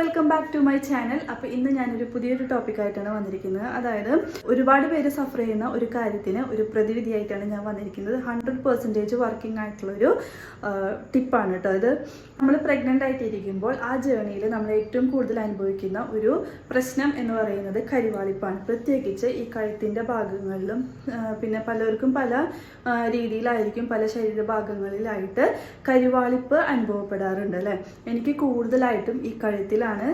Welcome back to my channel അപ്പോൾ ഇന്ന് ഞാനൊരു പുതിയൊരു ടോപ്പിക്കായിട്ടാണ് വന്നിരിക്കുന്നത്. അതായത് ഒരുപാട് പേര് സഫർ ചെയ്യുന്ന ഒരു കാര്യത്തിന് ഒരു പ്രതിവിധിയായിട്ടാണ് ഞാൻ വന്നിരിക്കുന്നത്. ഹൺഡ്രഡ് പെർസെന്റേജ് വർക്കിംഗ് ആയിട്ടുള്ള ഒരു ടിപ്പാണ് കേട്ടോ അത് നമ്മൾ പ്രഗ്നന്റ് ആയിട്ടിരിക്കുമ്പോൾ ആ ജേണിയിൽ നമ്മൾ ഏറ്റവും കൂടുതൽ അനുഭവിക്കുന്ന ഒരു പ്രശ്നം എന്ന് പറയുന്നത് കരിവാളിപ്പാണ്. പ്രത്യേകിച്ച് ഈ കഴുത്തിന്റെ ഭാഗങ്ങളിലും പിന്നെ പലർക്കും പല രീതിയിലായിരിക്കും പല ശരീര ശരീരഭാഗങ്ങളിലായിട്ട് കരിവാളിപ്പ് അനുഭവപ്പെടാറുണ്ട് അല്ലേ? എനിക്ക് കൂടുതലായിട്ടും ഈ കഴുത്തിലാണ്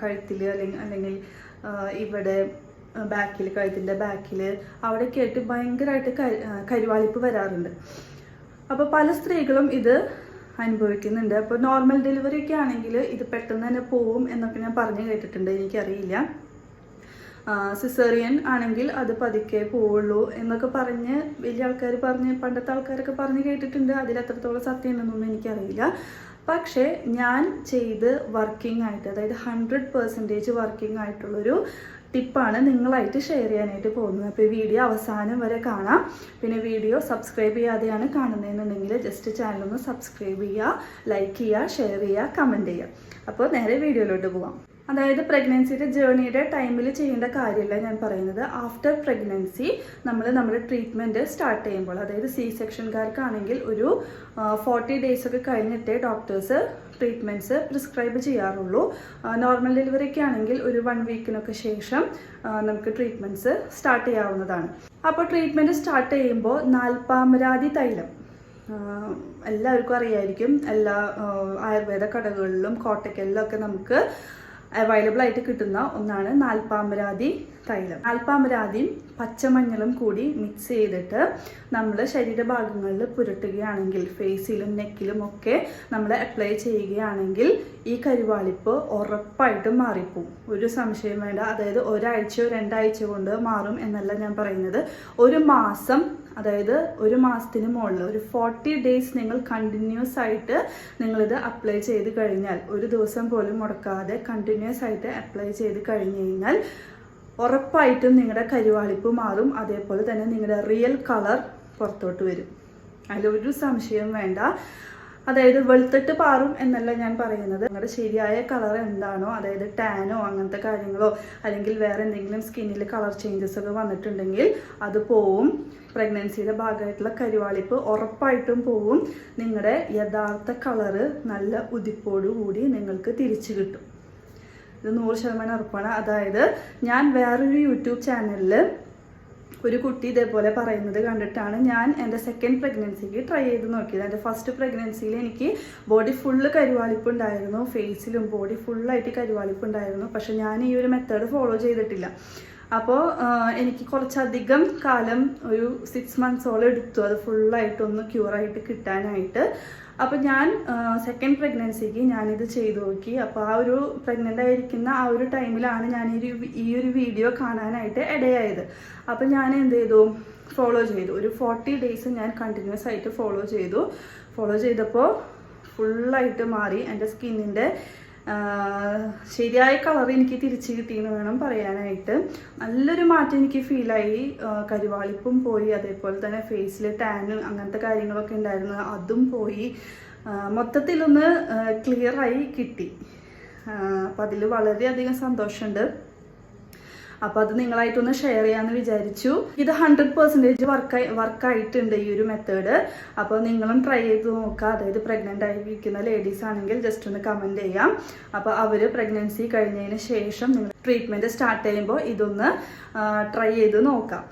കഴുത്തിൽ അല്ലെങ്കിൽ അല്ലെങ്കിൽ ഇവിടെ ബാക്കിൽ കഴുത്തിന്റെ ബാക്കിൽ അവിടെയൊക്കെ ആയിട്ട് ഭയങ്കരമായിട്ട് കരുവാളിപ്പ് വരാറുണ്ട്. അപ്പോൾ പല സ്ത്രീകളും ഇത് അനുഭവിക്കുന്നുണ്ട്. അപ്പോൾ നോർമൽ ഡെലിവറി ഒക്കെ ആണെങ്കിൽ ഇത് പെട്ടെന്ന് തന്നെ പോവും എന്നൊക്കെ ഞാൻ പറഞ്ഞു കേട്ടിട്ടുണ്ട്. എനിക്കറിയില്ല. സിസേറിയൻ ആണെങ്കിൽ അത് പതുക്കെ പോവുള്ളൂ എന്നൊക്കെ പറഞ്ഞ് വലിയ ആൾക്കാർ പറഞ്ഞ് പണ്ടത്തെ ആൾക്കാരൊക്കെ പറഞ്ഞ് കേട്ടിട്ടുണ്ട്. അതിൽ എത്രത്തോളം സത്യം ഉണ്ടെന്നൊന്നും എനിക്കറിയില്ല. പക്ഷേ ഞാൻ ചെയ്ത് വർക്കിംഗ് ആയിട്ട് അതായത് ഹൺഡ്രഡ് പെർസെന്റേജ് വർക്കിംഗ് ആയിട്ടുള്ളൊരു ടിപ്പാണ് നിങ്ങളായിട്ട് ഷെയർ ചെയ്യാനായിട്ട് പോകുന്നത്. അപ്പോൾ ഈ വീഡിയോ അവസാനം വരെ കാണാം. പിന്നെ വീഡിയോ സബ്സ്ക്രൈബ് ചെയ്യാതെയാണ് കാണുന്നതെന്നുണ്ടെങ്കിൽ ജസ്റ്റ് ചാനലൊന്ന് സബ്സ്ക്രൈബ് ചെയ്യുക ലൈക്ക് ചെയ്യുക ഷെയർ ചെയ്യുക കമന്റ് ചെയ്യുക. അപ്പോൾ നേരെ വീഡിയോയിലോട്ട് പോവാം. അതായത് പ്രഗ്നൻസിയുടെ ജേർണിയുടെ ടൈമിൽ ചെയ്യേണ്ട കാര്യമല്ല ഞാൻ പറയുന്നത്. ആഫ്റ്റർ പ്രഗ്നൻസി നമ്മൾ നമ്മുടെ ട്രീറ്റ്മെന്റ് സ്റ്റാർട്ട് ചെയ്യുമ്പോൾ അതായത് സി സെക്ഷൻകാർക്കാണെങ്കിൽ ഒരു ഫോർട്ടി ഡേയ്സ് ഒക്കെ കഴിഞ്ഞിട്ടേ ഡോക്ടേഴ്സ് ട്രീറ്റ്മെന്റ്സ് പ്രിസ്ക്രൈബ് ചെയ്യാറുള്ളൂ. നോർമൽ ഡെലിവറിക്ക് ആണെങ്കിൽ ഒരു വൺ വീക്കിനൊക്കെ ശേഷം നമുക്ക് ട്രീറ്റ്മെന്റ്സ് സ്റ്റാർട്ട് ചെയ്യാവുന്നതാണ്. അപ്പോൾ ട്രീറ്റ്മെന്റ് സ്റ്റാർട്ട് ചെയ്യുമ്പോൾ നാൽപ്പാമരാതി തൈലം. എല്ലാവർക്കും അറിയായിരിക്കും. എല്ലാ ആയുർവേദ കടകളിലും കോട്ടയ്ക്കലിലും ഒക്കെ നമുക്ക് അവൈലബിൾ ആയിട്ട് കിട്ടുന്ന ഒന്നാണ് നാൽപ്പാമരാതി തൈലം. നാൽപ്പാമരാതിയും പച്ചമഞ്ഞളും കൂടി മിക്സ് ചെയ്തിട്ട് നമ്മൾ ശരീരഭാഗങ്ങളിൽ പുരട്ടുകയാണെങ്കിൽ ഫേസിലും നെക്കിലും ഒക്കെ നമ്മൾ അപ്ലൈ ചെയ്യുകയാണെങ്കിൽ ഈ കരുവാളിപ്പ് ഉറപ്പായിട്ടും മാറിപ്പോവും. ഒരു സംശയം വേണ്ട. അതായത് ഒരാഴ്ചയോ രണ്ടാഴ്ച കൊണ്ട് മാറും എന്നല്ല ഞാൻ പറയുന്നത്. ഒരു മാസം അതായത് ഒരു മാസത്തിന് മുകളിൽ ഒരു ഫോർട്ടി ഡേയ്സ് നിങ്ങൾ കണ്ടിന്യൂസ് ആയിട്ട് നിങ്ങളിത് അപ്ലൈ ചെയ്ത് കഴിഞ്ഞാൽ ഒരു ദിവസം പോലും മുടക്കാതെ കണ്ടിന്യൂസ് ആയിട്ട് അപ്ലൈ ചെയ്ത് കഴിഞ്ഞു കഴിഞ്ഞാൽ ഉറപ്പായിട്ടും നിങ്ങളുടെ കരുവാളിപ്പ് മാറും. അതേപോലെ തന്നെ നിങ്ങളുടെ റിയൽ കളർ പുറത്തോട്ട് വരും. അതിലൊരു സംശയം വേണ്ട. അതായത് വെളുത്തിട്ട് പാറും എന്നല്ല ഞാൻ പറയുന്നത്. നിങ്ങളുടെ ശരിയായ കളർ എന്താണോ അതായത് ടാനോ അങ്ങനത്തെ കാര്യങ്ങളോ അല്ലെങ്കിൽ വേറെ എന്തെങ്കിലും സ്കിന്നിൽ കളർ ചേഞ്ചസ് ഒക്കെ വന്നിട്ടുണ്ടെങ്കിൽ അത് പോവും. പ്രഗ്നൻസിയുടെ ഭാഗമായിട്ടുള്ള കരിവാളിപ്പ് ഉറപ്പായിട്ടും പോവും. നിങ്ങളുടെ യഥാർത്ഥ കളറ് നല്ല ഉദിപ്പോടു കൂടി നിങ്ങൾക്ക് തിരിച്ചു കിട്ടും. ഇത് നൂറ് ശതമാനം ഉറപ്പാണ്. അതായത് ഞാൻ വേറൊരു യൂട്യൂബ് ചാനലിൽ ഒരു കുട്ടി ഇതേപോലെ പറയുന്നത് കണ്ടിട്ടാണ് ഞാൻ എന്റെ സെക്കൻഡ് പ്രഗ്നൻസിക്ക് ട്രൈ ചെയ്ത് നോക്കിയത്. എന്റെ ഫസ്റ്റ് പ്രഗ്നൻസിയിൽ എനിക്ക് ബോഡി ഫുള്ള് കരുവാളിപ്പ് ഉണ്ടായിരുന്നു. ഫേസിലും ബോഡി ഫുള്ളായിട്ട് കരുവാളിപ്പ് ഉണ്ടായിരുന്നു. പക്ഷെ ഞാൻ ഈ ഒരു മെത്തേഡ് ഫോളോ ചെയ്തിട്ടില്ല. അപ്പോൾ എനിക്ക് കുറച്ചധികം കാലം ഒരു സിക്സ് മന്ത്സോളം എടുത്തു. അത് ഫുള്ളായിട്ടൊന്ന് ക്യൂറായിട്ട് കിട്ടാനായിട്ട്. അപ്പോൾ ഞാൻ സെക്കൻഡ് പ്രഗ്നൻസിക്ക് ഞാനിത് ചെയ്തു നോക്കി. അപ്പോൾ ആ ഒരു പ്രഗ്നന്റ് ആയിരിക്കുന്ന ആ ഒരു ടൈമിലാണ് ഞാൻ ഈ ഈ ഒരു വീഡിയോ കാണാനായിട്ട് ഇടയായത്. അപ്പോൾ ഞാൻ എന്ത് ചെയ്തു? ഫോളോ ചെയ്തു. ഒരു ഫോർട്ടി ഡേയ്സ് ഞാൻ കണ്ടിന്യൂസ് ആയിട്ട് ഫോളോ ചെയ്തു. ഫോളോ ചെയ്തപ്പോൾ ഫുള്ളായിട്ട് മാറി. എന്റെ സ്കിന്നിന്റെ ശരിയായ കളർ എനിക്ക് തിരിച്ചു കിട്ടിയെന്ന് വേണം പറയാനായിട്ട്. നല്ലൊരു മാറ്റം എനിക്ക് ഫീലായി കരുവാളിപ്പും പോയി അതേപോലെ തന്നെ ഫേസിൽ ടാന് അങ്ങനത്തെ കാര്യങ്ങളൊക്കെ ഉണ്ടായിരുന്നു. അതും പോയി. മൊത്തത്തിലൊന്ന് ക്ലിയറായി കിട്ടി. അപ്പം അതിൽ വളരെയധികം സന്തോഷമുണ്ട്. അപ്പോൾ അത് നിങ്ങളായിട്ടൊന്ന് ഷെയർ ചെയ്യാന്ന് വിചാരിച്ചു. ഇത് ഹൺഡ്രഡ് പെർസെന്റേജ് വർക്കായി വർക്കായിട്ടുണ്ട് ഈ ഒരു മെത്തേഡ് അപ്പോൾ നിങ്ങളും ട്രൈ ചെയ്ത് നോക്കുക അതായത് പ്രഗ്നന്റ് ആയിരിക്കുന്ന ലേഡീസ് ആണെങ്കിൽ ജസ്റ്റ് ഒന്ന് കമന്റ് ചെയ്യാം. അപ്പോൾ അവർ പ്രഗ്നൻസി കഴിഞ്ഞതിന് ശേഷം നിങ്ങൾ ട്രീറ്റ്മെന്റ് സ്റ്റാർട്ട് ചെയ്യുമ്പോൾ ഇതൊന്ന് ട്രൈ ചെയ്ത് നോക്കാം.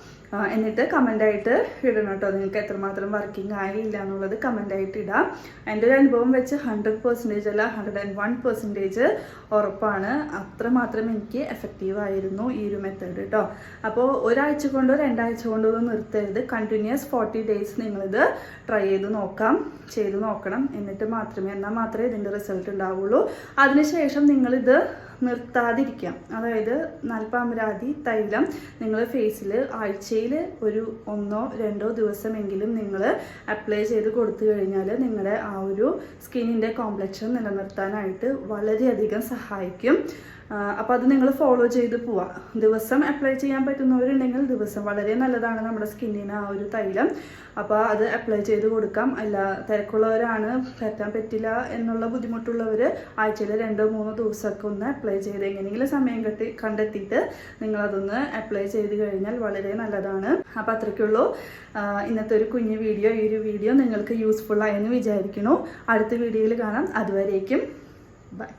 എന്നിട്ട് കമന്റായിട്ട് ഇടണം കേട്ടോ. നിങ്ങൾക്ക് എത്രമാത്രം വർക്കിംഗ് ആയില്ല എന്നുള്ളത് കമന്റായിട്ട് ഇടാം. എന്റെ ഒരു അനുഭവം വെച്ച് ഹൺഡ്രഡ് പെർസെന്റേജ് അല്ല ഹൺഡ്രഡ് ആൻഡ് വൺ പെർസെന്റേജ് ഉറപ്പാണ്. അത്രമാത്രം എനിക്ക് എഫക്റ്റീവ് ആയിരുന്നു ഈ ഒരു മെത്തേഡ് കേട്ടോ അപ്പോൾ ഒരാഴ്ച കൊണ്ടോ രണ്ടാഴ്ച കൊണ്ടോ നിർത്തരുത്. കണ്ടിന്യൂസ് ഫോർട്ടി ഡേയ്സ് നിങ്ങളിത് ട്രൈ ചെയ്ത് നോക്കാം. ചെയ്ത് നോക്കണം. എന്നിട്ട് മാത്രമേ എന്നാൽ മാത്രമേ ഇതിന്റെ റിസൾട്ട് ഉണ്ടാവുള്ളൂ. അതിനുശേഷം നിങ്ങളിത് നിർത്താതിരിക്കാം. അതായത് നാൽപ്പാമരാതി തൈലം നിങ്ങൾ ഫേസിൽ ആഴ്ചയിൽ ഒരു ഒന്നോ രണ്ടോ ദിവസമെങ്കിലും നിങ്ങൾ അപ്ലൈ ചെയ്ത് കൊടുത്തു കഴിഞ്ഞാൽ നിങ്ങളുടെ ആ ഒരു സ്കിന്നിന്റെ കോംപ്ലക്ഷൻ നിലനിർത്താനായിട്ട് വളരെയധികം സഹായിക്കും. അപ്പോൾ അത് നിങ്ങൾ ഫോളോ ചെയ്ത് പോവാം. ദിവസം അപ്ലൈ ചെയ്യാൻ പറ്റുന്നവരുണ്ടെങ്കിൽ ദിവസം വളരെ നല്ലതാണ് നമ്മുടെ സ്കിന്നിന് ആ ഒരു തൈലം. അപ്പോൾ അത് അപ്ലൈ ചെയ്ത് കൊടുക്കാം. അല്ല തിരക്കുള്ളവരാണ് പറ്റാൻ പറ്റില്ല എന്നുള്ള ബുദ്ധിമുട്ടുള്ളവർ ആഴ്ചയിൽ രണ്ടോ മൂന്നോ ദിവസമൊക്കെ ഒന്ന് അപ്ലൈ ചെയ്ത് എങ്ങനെയെങ്കിലും സമയം കെട്ടി കണ്ടെത്തിയിട്ട് നിങ്ങളതൊന്ന് അപ്ലൈ ചെയ്ത് കഴിഞ്ഞാൽ വളരെ നല്ലതാണ്. അപ്പോൾ അത്രയ്ക്കുള്ളൂ. ഇന്നത്തെ ഒരു കുഞ്ഞു വീഡിയോ ഈ ഒരു വീഡിയോ നിങ്ങൾക്ക് യൂസ്ഫുൾ ആയെന്ന് വിചാരിക്കുന്നു. അടുത്ത വീഡിയോയിൽ കാണാം. അതുവരേക്കും ബൈ